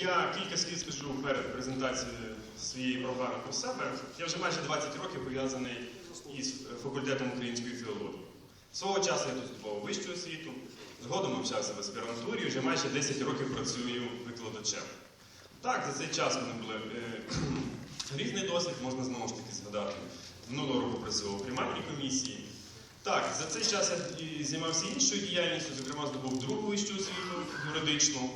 я кілька слів скажу перед презентацією своєї програми про себе. Я вже майже 20 років пов'язаний із факультетом української філології. Свого часу я тут здобував вищу освіту, згодом навчався в аспірантурі, вже майже 10 років працюю викладачем. Так, за цей час в мене були е, різний досвід, можна знову ж таки згадати. Минулого року працював у приймальній комісії. Так, за цей час я займався іншою діяльністю, зокрема, здобув другу вищу освіту юридичну,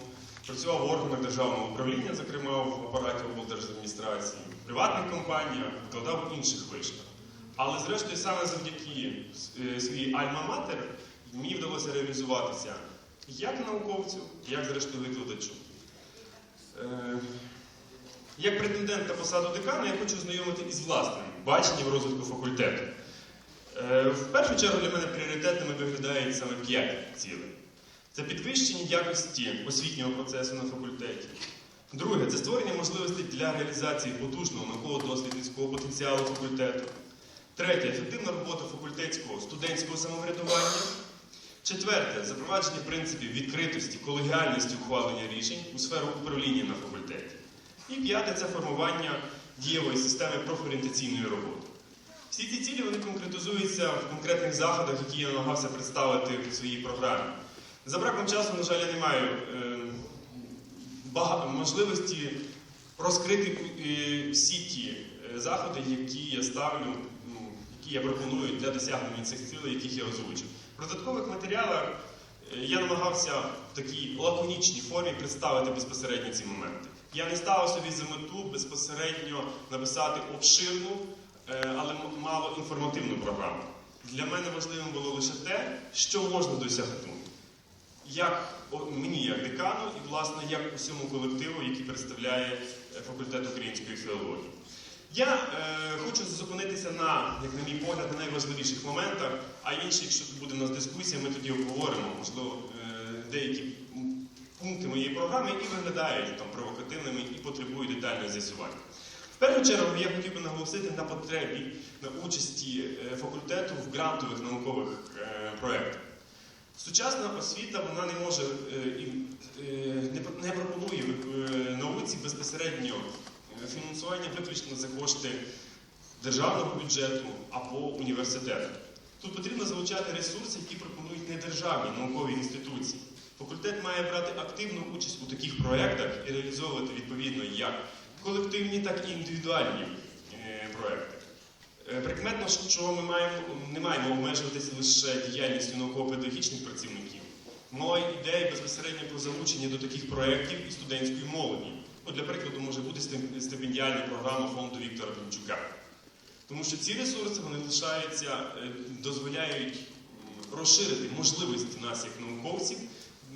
працював в органах державного управління, зокрема в апараті облдержадміністрації, в приватних компаніях, викладав в інших вишках. Але зрештою, саме завдяки е, своїй альма-матер мені вдалося реалізуватися як науковцю, як зрештою викладачу. Е, Як претендент на посаду декана, я хочу знайомити із власним баченням розвитку факультету. Е, В першу чергу для мене пріоритетними виглядають саме п'ять цілей. Це підвищення якості освітнього процесу на факультеті. Друге це створення можливостей для реалізації потужного науково-дослідницького потенціалу факультету. Третє ефективна робота факультетського студентського самоврядування. Четверте запровадження принципів відкритості, колегіальності ухвалення рішень у сферу управління на факультеті. І п'яте це формування дієвої системи профорієнтаційної роботи. Всі ці цілі вони конкретизуються в конкретних заходах, які я намагався представити в своїй програмі. За браком часу, на жаль, я не маю е, можливості розкрити е, всі ті е, заходи, які я ставлю, ну, які я пропоную для досягнення цих цілей, яких я озвучив. В додаткових матеріалах е, я намагався в такій лаконічній формі представити безпосередньо ці моменти. Я не ставив собі за мету безпосередньо написати обширну, але мало інформативну програму. Для мене важливим було лише те, що можна досягнути. Як мені, як декану, і власне як усьому колективу, який представляє е, факультет української філології. Я е, хочу зупинитися на, як на мій погляд, на найважливіших моментах, а інші, якщо тут буде у нас дискусія, ми тоді обговоримо, можливо, е, деякі пункти моєї програми, які виглядають там провокативними і потребують детального з'ясування. В першу чергу я хотів би наголосити на потребі на участі е, факультету в грантових наукових е, проєктах. Сучасна освіта вона не може е, е, не, пропонує е, науці безпосередньо фінансування виключно за кошти державного бюджету або університету. Тут потрібно залучати ресурси, які пропонують недержавні наукові інституції. Факультет має брати активну участь у таких проєктах і реалізовувати відповідно як колективні, так і індивідуальні проєкти. Е, Прикметно, що ми маємо, не маємо обмежуватися лише діяльністю науково-педагогічних працівників. Мова йде безпосередньо про залучення до таких проєктів і студентської молоді. Ну, для прикладу, може бути стипендіальна програма фонду Віктора Пінчука. Тому що ці ресурси вони лишаються, е, дозволяють розширити можливості нас як науковців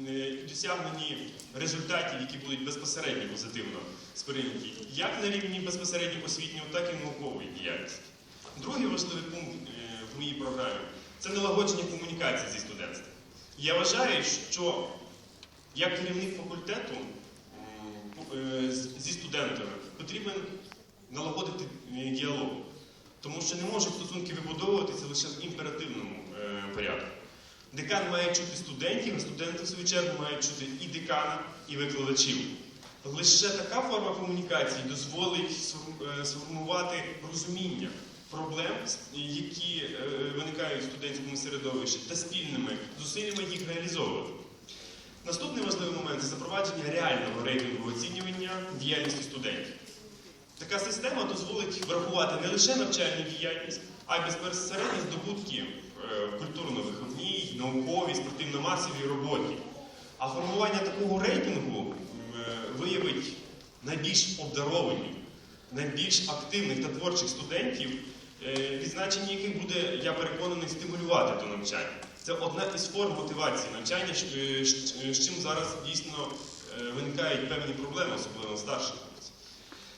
е, і досягненні результатів, які будуть безпосередньо позитивно сприйняті, як на рівні безпосередньо освітнього, так і наукової діяльності. Важливий пункт е, в моїй програмі це налагодження комунікації зі студентством. Я вважаю, що як керівник факультету е, з- зі студентами потрібен налагодити е, діалог, тому що не можуть стосунки вибудовуватися лише в імперативному е, порядку. Декан має чути студентів, а студенти, в свою чергу, мають чути і декана, і викладачів. Лише така форма комунікації дозволить е, сформувати розуміння проблем, які е, виникають в студентському середовищі, та спільними зусиллями їх реалізовувати. Наступний важливий момент це запровадження реального рейтингового оцінювання діяльності студентів. Така система дозволить врахувати не лише навчальну діяльність, а й безпосередні здобутки е, в культурно-виховній, науковій, спортивно-масовій роботі. А формування такого рейтингу е, виявить найбільш обдаровані, найбільш активних та творчих студентів, е, відзначення яких буде, я переконаний, стимулювати до навчання. Це одна із форм мотивації навчання, з- е, з чим зараз дійсно е, виникають певні проблеми, особливо в старших курсах.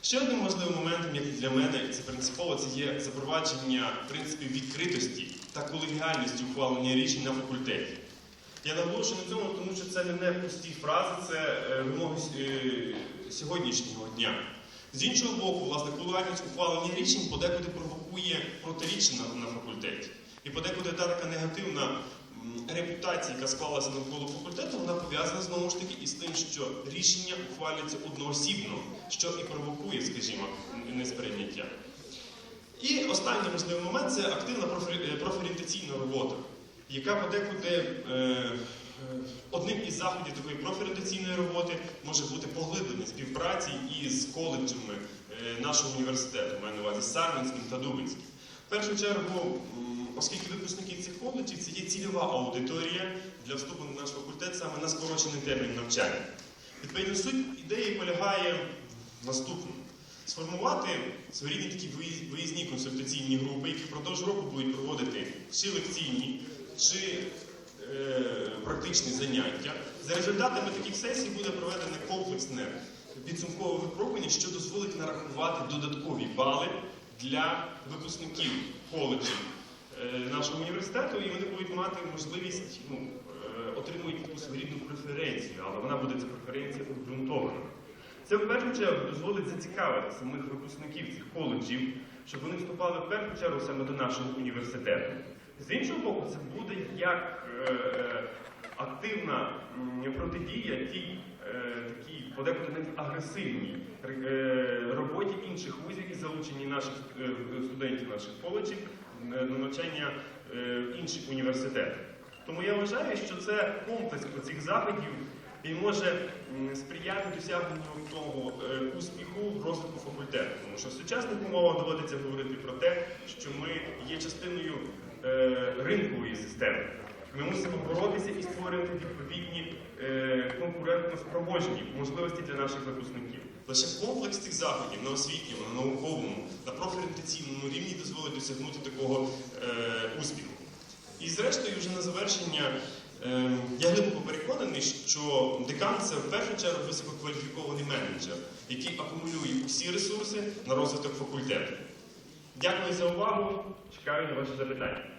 Ще одним важливим моментом, як для мене, це принципово, це є запровадження принципів відкритості та колегіальності ухвалення рішень на факультеті. Я наголошую на цьому, тому що це не пусті фрази, це е, вимоги е, сьогоднішнього дня. З іншого боку, власне, колегіальність ухвалення рішень подекуди провокує протиріччя на, на факультеті. І подекуди та така негативна м, репутації, яка склалася навколо факультету, вона пов'язана знову ж таки із тим, що рішення ухвалюється одноосібно, що і провокує, скажімо, несприйняття. І останній можливий момент це активна е, профорієнтаційна робота, яка подекуди е, е, одним із заходів такої профорієнтаційної роботи може бути поглиблення співпраці із коледжами нашого університету, маю на увазі Сарненським та Дубинським. В першу чергу, оскільки випускники цих коледжів це є цільова аудиторія для вступу на наш факультет саме на скорочений термін навчання. Відповідно, суть ідеї полягає в наступному. Сформувати своєрідні такі виїзні консультаційні групи, які впродовж року будуть проводити чи лекційні, чи е, практичні заняття. За результатами таких сесій буде проведене комплексне підсумкове випробування, що дозволить нарахувати додаткові бали для випускників коледжів е, нашого університету, і вони будуть мати можливість ну, е, отримують таку своєрідну преференцію, але вона буде ця преференція обґрунтована. Це в першу чергу дозволить зацікавити самих випускників цих коледжів, щоб вони вступали в першу чергу саме до нашого університету. З іншого боку, це буде як е, е, активна протидія тій подекуди навіть агресивній е, роботі інших вузів і залученні наших е, студентів наших коледжів на навчання е, в інші університети. Тому я вважаю, що це комплекс цих заходів і може сприяти досягненню того успіху розвитку факультету. Тому що в сучасних умовах доводиться говорити про те, що ми є частиною ринкової системи. Ми мусимо боротися і створювати відповідні конкурентно-спроможні можливості для наших випускників. Лише комплекс цих заходів на освітньому, на науковому, на профорієнтаційному рівні дозволить досягнути такого е, успіху. І зрештою, вже на завершення, е, я глибоко переконаний, що декан це в першу чергу висококваліфікований менеджер, який акумулює усі ресурси на розвиток факультету. Дякую за увагу. Чекаю на ваші запитання.